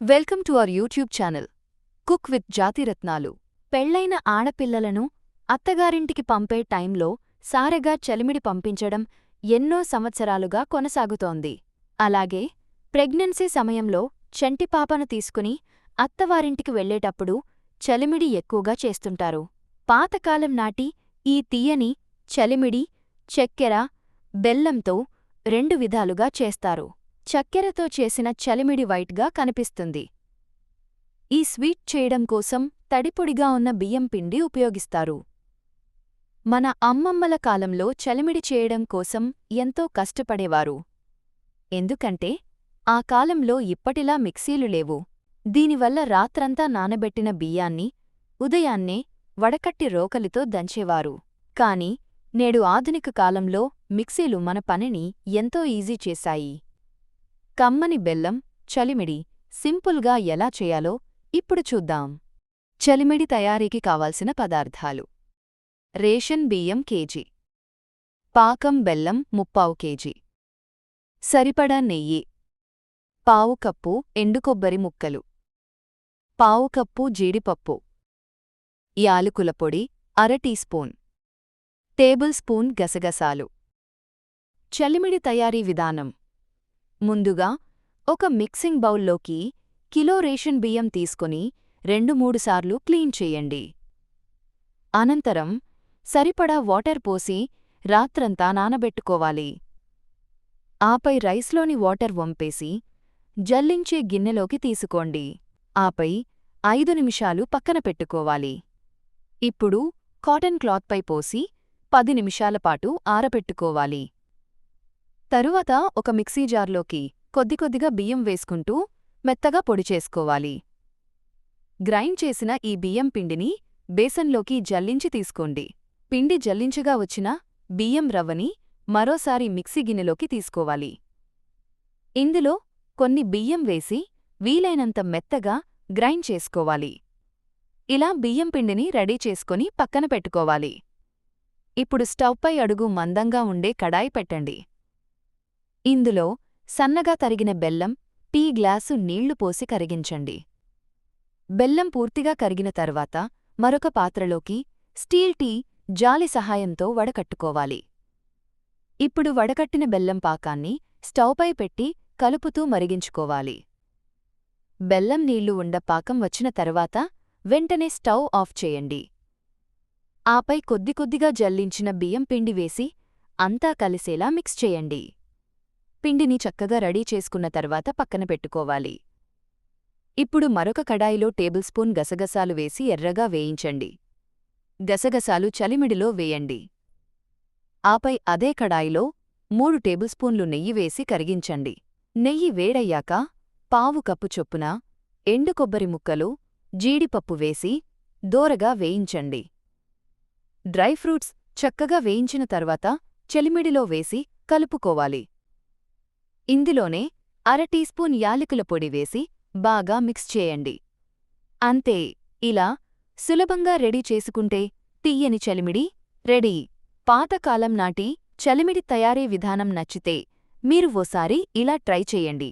Welcome to our YouTube channel. Cook with Jathiratnalu పెళ్ళైన ఆడపిల్లలను అత్తగారింటికి పంపే టైంలో సారెగా చలిమిడి పంపించడం ఎన్నో సంవత్సరాలుగా కొనసాగుతోంది. అలాగే ప్రెగ్నెన్సీ సమయంలో చంటిపాపను తీసుకుని అత్తవారింటికి వెళ్ళేటప్పుడు చలిమిడి ఎక్కువగా చేస్తుంటారు. పాతకాలం నాటి ఈ తీయని చలిమిడి చెక్కెర బెల్లంతో రెండు విధాలుగా చేస్తారు. చక్కెరతో చేసిన చలిమిడి వైట్గా కనిపిస్తుంది. ఈ స్వీట్ చేయడం కోసం తడిపొడిగా ఉన్న బియ్యం పిండి ఉపయోగిస్తారు. మన అమ్మమ్మల కాలంలో చలిమిడి చేయడం కోసం ఎంతో కష్టపడేవారు. ఎందుకంటే ఆ కాలంలో ఇప్పటిలా మిక్సీలు లేవు. దీనివల్ల రాత్రంతా నానబెట్టిన బియ్యాన్ని ఉదయాన్నే వడకట్టి రోకలితో దంచేవారు. కాని నేడు ఆధునిక కాలంలో మిక్సీలు మన పనిని ఎంతో ఈజీ చేశాయి. కమ్మని బెల్లం చలిమిడి సింపుల్గా ఎలా చేయాలో ఇప్పుడు చూద్దాం. చలిమిడి తయారీకి కావాల్సిన పదార్థాలు. రేషన్ బియ్యం కేజీ. పాకం బెల్లం ముప్పావు కేజీ. సరిపడా నెయ్యి. పావు కప్పు ఎండుకొబ్బరి ముక్కలు. పావు కప్పు జీడిపప్పు. యాలకుల పొడి అర టీ స్పూన్. టేబుల్ స్పూన్ గసగసాలు. చలిమిడి తయారీ విధానం. ముందుగా ఒక మిక్సింగ్ బౌల్లోకి కిలో రేషన్ బియ్యం తీసుకొని రెండు మూడుసార్లు క్లీన్ చేయండి. అనంతరం సరిపడా వాటర్ పోసి రాత్రంతా నానబెట్టుకోవాలి. ఆపై రైస్లోని వాటర్ వంపేసి జల్లించే గిన్నెలోకి తీసుకోండి. ఆపై ఐదు నిమిషాలు పక్కన పెట్టుకోవాలి. ఇప్పుడు కాటన్ క్లాత్పై పోసి పది నిమిషాల పాటు ఆరపెట్టుకోవాలి తరువాత ఒక మిక్సీ జార్లోకి కొద్ది కొద్దిగా బియ్యం వేసుకుంటూ మెత్తగా పొడి చేసుకోవాలి. గ్రైండ్ చేసిన ఈ బియ్యం పిండిని బేసన్లోకి జల్లించి తీసుకోండి. పిండి జల్లించగా వచ్చిన బియ్యం రవ్వని మరోసారి మిక్సీ గిన్నెలోకి తీసుకోవాలి. ఇందులో కొన్ని బియ్యం వేసి వీలైనంత మెత్తగా గ్రైండ్ చేసుకోవాలి. ఇలా బియ్యం పిండిని రెడీ చేసుకొని పక్కన పెట్టుకోవాలి. ఇప్పుడు స్టవ్పై అడుగు మందంగా ఉండే కడాయి పెట్టండి. ఇందులో సన్నగా తరిగిన బెల్లం టీ గ్లాసు నీళ్ళు పోసి కరిగించండి. బెల్లం పూర్తిగా కరిగిన తర్వాత మరొక పాత్రలోకి స్టీల్ టీ జాలి సహాయంతో వడకట్టుకోవాలి. ఇప్పుడు వడకట్టిన బెల్లం పాకాన్ని స్టవ్పై పెట్టి కలుపుతూ మరిగించుకోవాలి. బెల్లం నీళ్ళు ఉండ పాకం వచ్చిన తర్వాత వెంటనే స్టవ్ ఆఫ్ చేయండి. ఆపై కొద్ది కొద్దిగా జల్లించిన బియ్యం పిండి వేసి అంతా కలిసేలా మిక్స్ చేయండి. పిండిని చక్కగా రెడీ చేసుకున్న తర్వాత పక్కన పెట్టుకోవాలి. ఇప్పుడు మరొక కడాయిలో టేబుల్ స్పూన్ గసగసాలు వేసి ఎర్రగా వేయించండి. గసగసాలు చలిమిడిలో వేయండి. ఆపై అదే కడాయిలో మూడు టేబుల్ స్పూన్లు నెయ్యి వేసి కరిగించండి. నెయ్యి వేడయ్యాక పావు కప్పు చొప్పున ఎండు కొబ్బరి ముక్కలు జీడిపప్పు వేసి దోరగా వేయించండి. డ్రై ఫ్రూట్స్ చక్కగా వేయించిన తర్వాత చెలిమిడిలో వేసి కలుపుకోవాలి. ఇందులోనే అర టీ స్పూన్ యాలకుల పొడి వేసి బాగా మిక్స్ చేయండి. అంతే ఇలా సులభంగా రెడీ చేసుకుంటే తీయని చలిమిడి రెడీ. పాతకాలం నాటి చలిమిడి తయారీ విధానం నచ్చితే మీరు ఓసారి ఇలా ట్రై చేయండి.